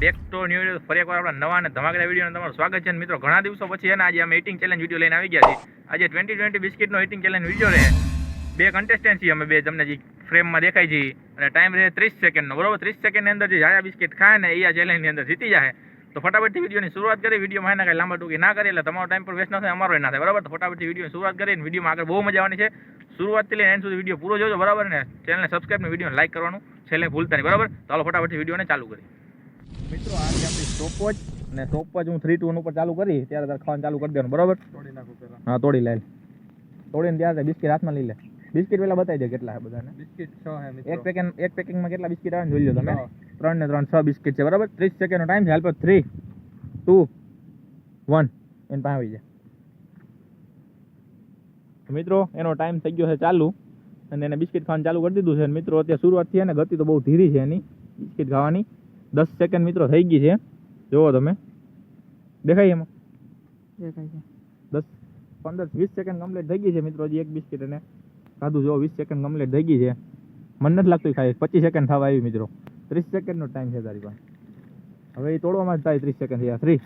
Back to new ફરી એકવાર આપણા નવા અને ધમાકેદાર વીડિયો તમારું સ્વાગત છે મિત્રો, ઘણા દિવસો પછી અને આજે અમે ઇટિંગ ચેલેન્જ વીડિયો લઈને આવી ગયા છીએ. આજે ટ્વેન્ટી ટ્વેન્ટી બિસ્કિટનો ઇટિંગ ચેલેન્જ વીડિયો રહે બે કન્ટેસ્ટન્ટ છીએ અમે બે, તમને જે ફ્રેમમાં દેખાય છે. અને ટાઈમ રહે ત્રીસ સેકન્ડનો બરોબર, ત્રીસ સેકન્ડની અંદર જે જાયા બિસ્કિટ ખાય ને એ આ ચેલેન્જની અંદર જીતી જાય તો ફટાફટથી વિડીયોની શરૂઆત કરી. વિડીયોમાં એના કાંઈ લાંબા ટૂંકી ના કરીએ એટલે તમારો ટાઈમ પર વેસ્ટ ન થાય, અમારો ના થાય. બરાબર, તો ફટાફટથી વિડીયોની શરૂઆત કરીને વિડીયોમાં આગળ બહુ મજા આવવાની છે. શરૂઆતથી લઈને એન્ડ સુધી વીડિયો પૂરો જોજો, બરાબર ને? ચેનલને સબસ્ક્રાઈબ ને વિડીયોને લાઈક કરવાનું, છેલ્લે ભૂલતા નહીં. બરાબર? ચાલો ફટાફટથી વિડીયોને ચાલુ કરી મિત્રો આ છે આપણી સ્ટોપવોચ ને સ્ટોપવોચ હું થ્રી ટુ ઉપર ચાલુ કરી ત્યારે તારે ખાવાનું ચાલુ કરી દેવાનું બરાબર? તોડી નાખું પેલા હા તોડી લે તોડીને ત્યારે બિસ્કિટ હાથમાં લઈ લે. બિસ્કિટ પેલા બતાવી દે કેટલા છે બધાને. બિસ્કિટ છ એક પેકેન એક પેકિંગમાં કેટલા બિસ્કિટ આવે જોઈ લો તમે. ત્રણ ને ત્રણ છ બિસ્કિટ છે બરાબર? ત્રીસ સેકન્ડનો ટાઈમ છે હાલ પર થ્રી ટુ વન એની પાસે આવી જાય. મિત્રો એનો ટાઈમ થઈ ગયો છે ચાલુ. અને એને બિસ્કિટ ખાવાનું ચાલુ કરી દીધું છે. અને મિત્રો અત્યારે શરૂઆત એને અને ગતિ તો બહુ ધીરી છે એની બિસ્કિટ ખાવાની. દસ સેકન્ડ મિત્રો થઈ ગઈ છે. જુઓ તમે. દેખાય એમાં? દસ પંદર વીસ સેકન્ડ કમ્પ્લીટ થઈ ગઈ છે મિત્રો હજી એક બિસ્કિટ અને ખાધું. જો વીસ સેકન્ડ કમ્પ્લીટ થઈ ગઈ છે. મને નથી લાગતું ખાય. પચીસ સેકન્ડ થવા આવી મિત્રો. ત્રીસ સેકન્ડનો ટાઈમ છે તારી પાસે. હવે એ તોડવામાં જ થાય ત્રીસ સેકન્ડ થયા થ્રી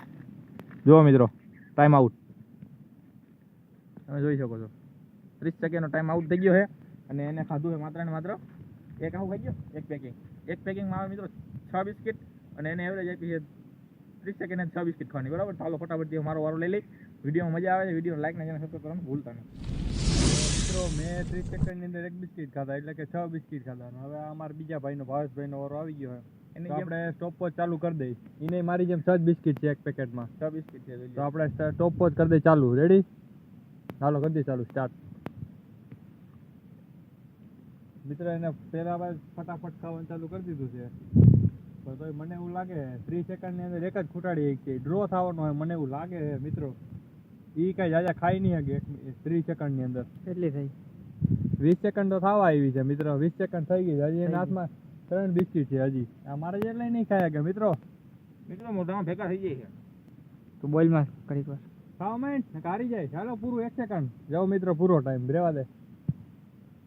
જુઓ મિત્રો ટાઈમ આઉટ તમે જોઈ શકો છો. ત્રીસ સેકન્ડનો ટાઈમ આઉટ થઈ ગયો છે. અને એને ખાધું છે માત્ર ને માત્ર એક આવું ખાઈ ગયો? એક પેકિંગ એક પેકિંગમાં આવે મિત્રો. છ બિસ્કિટ અને એને એવરેજ આપી છે ત્રીસ સેકન્ડ છ બિસ્કિટ ખાવાની બરાબર? ચાલો ફટાફટ મારો વારો લઈ લઈ. વિડીયોમાં મજા આવે છે. વીડિયો લાઈક ને સબસ્ક્રાઈબ કરવાનું ભૂલતા નહીં. મિત્રો મેં ત્રીસ સેકન્ડની અંદર એક બિસ્કિટ ખાધા એટલે કે છ બિસ્કિટ ખાધા. હવે અમારા બીજા ભાઈનો ભાવેશભાઈનો વારો આવી ગયો એની આપણે સ્ટોપ વોચ ચાલુ કરી દઈ. એને મારી જેમ છ બિસ્કિટ છે એક પેકેટમાં. છ બિસ્કિટ છે તો. આપણે સ્ટોપ વોચ કરી દઈ ચાલુ. રેડી ચાલો કરી દઈ ચાલુ સ્ટાર્ટ મિત્ર એને પહેલા વાર ફટાફટ ખાવાનું ચાલુ કરી દીધું છે. પણ મને એવું લાગે ત્રીસ સેકન્ડની અંદર એક જ ખૂટાડી એક છે ડ્રો થવાનો હોય મને એવું લાગે છે મિત્રો. એ કઈ જાજા ખાઈ નહીં શકે ત્રીસ સેકન્ડની અંદર. કેટલી થઈ. વીસ સેકન્ડ તો થવા આવી છે મિત્રો. વીસ સેકન્ડ થઈ ગઈ હજી એના હાથમાં ત્રણ બિસ્કીટ છે હજી. આ મારે જેટલા નહીં ખાયા કે મિત્રો. મિત્રો મોઢામાં ભેગા થઈ જાય તો બોલમાં ઘડીક વાર. ખાવ મેન્ટ કાઢી કારી જાય. ચાલો પૂરું એક સેકન્ડ જાઓ મિત્રો પૂરો ટાઈમ રેવા દે.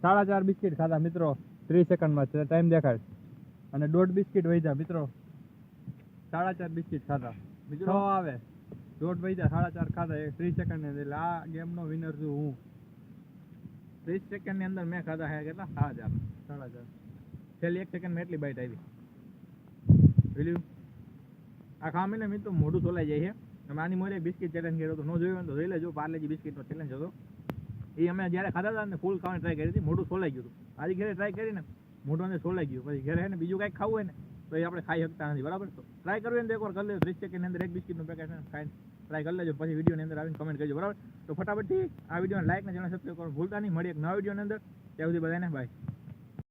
સાડા ચાર બિસ્કિટ ખાધા મિત્રો. ત્રીસ સેકન્ડમાં ટાઈમ દેખાડ અને દોઢ બિસ્કિટ વહીજા મિત્રો. સાડા ચાર બિસ્કિટ ખાધા. છ આવે. દોઢ વૈજા સાડા ચાર ખાધા. એક ત્રીસ સેકન્ડ એટલે આ ગેમનો વિનર છું હું. ત્રીસ સેકન્ડની અંદર મેં ખાધા હે કેટલા? હા હજાર સાડા ચાર. છેલ્લી એક સેકન્ડમાં એટલી બાઈટ આવી. પેલું આ ખામીને મિત્રો મોઢું સોલાઈ જાય છે. અમે આની મોરે બિસ્કિટ ચેલેન્જ કર્યો તો ન જોયું હોય તો જોઈ લેજો. પાર્લેજી બિસ્કિટનો ચેલેન્જ હતો. એ અમે જ્યારે ખાધા હતા ને ફૂલ ખાવાની ટ્રાય કરી હતી મોઢું સોલાઈ ગયું હતું. આજે ઘરે ટ્રાય કરીને મોઢું છોલાઈ ગયું. પછી ઘરે ને બીજું કાંઈક ખાવું હોય ને, તો એ આપણે ખાઈ શકતા નથી. બરાબર તો? ટ્રાય કરવી ને એકવાર કરી લેજો. ત્રીસ અંદર એક બિસ્કિટનું પેકેટ ખાઈને ટ્રાય કરી લેજો. પછી વિડીયોની અંદર આવીને કમેન્ટ કરજો. બરાબર? તો ફટાફટથી આ વિડીયોને લાઈક ને ચેનલ સબસ્ક્રાઈબ ભૂલતા નહીં. મળી એક નવા વિડીયોની અંદર. ત્યાં સુધી બધાને બાય